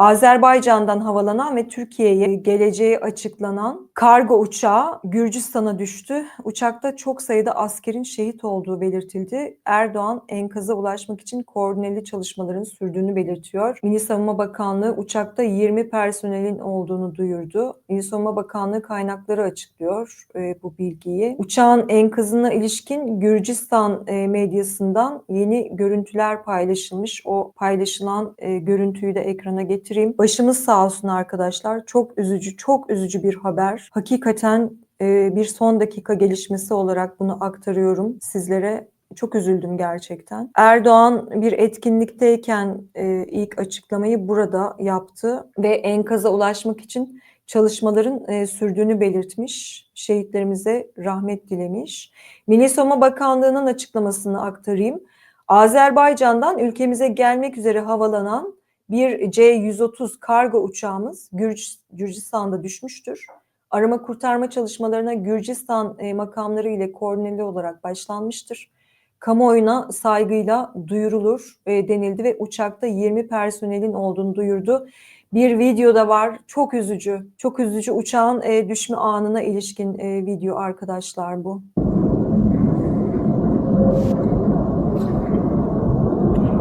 Azerbaycan'dan havalanan ve Türkiye'ye geleceği açıklanan kargo uçağı Gürcistan'a düştü. Uçakta çok sayıda askerin şehit olduğu belirtildi. Erdoğan enkaza ulaşmak için koordineli çalışmaların sürdüğünü belirtiyor. Milli Savunma Bakanlığı uçakta 20 personelin olduğunu duyurdu. Milli Savunma Bakanlığı kaynakları açıklıyor e, bu bilgiyi. Uçağın enkazına ilişkin Gürcistan e, medyasından yeni görüntüler paylaşılmış. O paylaşılan e, görüntüyü de ekrana getireyim. Başımız sağ olsun arkadaşlar. Çok üzücü, çok üzücü bir haber. Hakikaten e, bir son dakika gelişmesi olarak bunu aktarıyorum sizlere. Çok üzüldüm gerçekten. Erdoğan bir etkinlikteyken e, ilk açıklamayı burada yaptı ve enkaza ulaşmak için çalışmaların e, sürdüğünü belirtmiş. Şehitlerimize rahmet dilemiş. Milli Savunma Bakanlığı'nın açıklamasını aktarayım. Azerbaycan'dan ülkemize gelmek üzere havalanan bir C-130 kargo uçağımız Gürc- Gürcistan'da düşmüştür. Arama kurtarma çalışmalarına Gürcistan e, makamları ile koordineli olarak başlanmıştır. Kamuoyuna saygıyla duyurulur e, denildi ve uçakta 20 personelin olduğunu duyurdu. Bir video da var. Çok üzücü. Çok üzücü uçağın e, düşme anına ilişkin e, video arkadaşlar bu.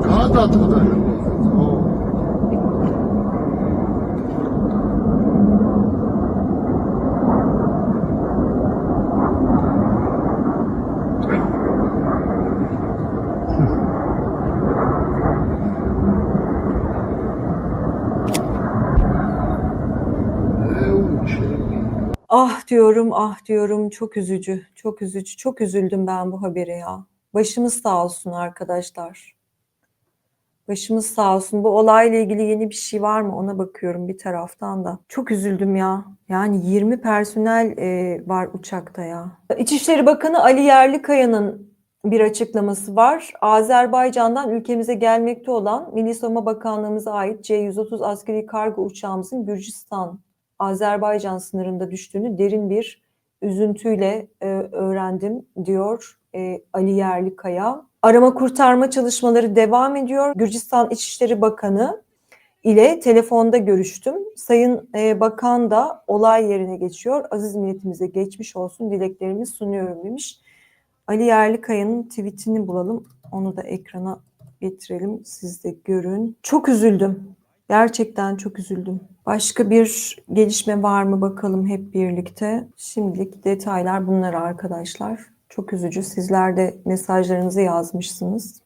Kanat atımı Ah diyorum, ah diyorum. Çok üzücü, çok üzücü. Çok üzüldüm ben bu habere ya. Başımız sağ olsun arkadaşlar. Başımız sağ olsun. Bu olayla ilgili yeni bir şey var mı? Ona bakıyorum bir taraftan da. Çok üzüldüm ya. Yani 20 personel e, var uçakta ya. İçişleri Bakanı Ali Yerlikaya'nın bir açıklaması var. Azerbaycan'dan ülkemize gelmekte olan Milli Savunma Bakanlığımıza ait C-130 askeri kargo uçağımızın Gürcistan Azerbaycan sınırında düştüğünü derin bir üzüntüyle e, öğrendim diyor e, Ali Yerlikaya. Arama kurtarma çalışmaları devam ediyor. Gürcistan İçişleri Bakanı ile telefonda görüştüm. Sayın e, Bakan da olay yerine geçiyor. Aziz milletimize geçmiş olsun dileklerimi sunuyorum demiş. Ali Yerlikaya'nın tweetini bulalım. Onu da ekrana getirelim. Siz de görün. Çok üzüldüm. Gerçekten çok üzüldüm. Başka bir gelişme var mı bakalım hep birlikte. Şimdilik detaylar bunlar arkadaşlar. Çok üzücü. Sizler de mesajlarınızı yazmışsınız.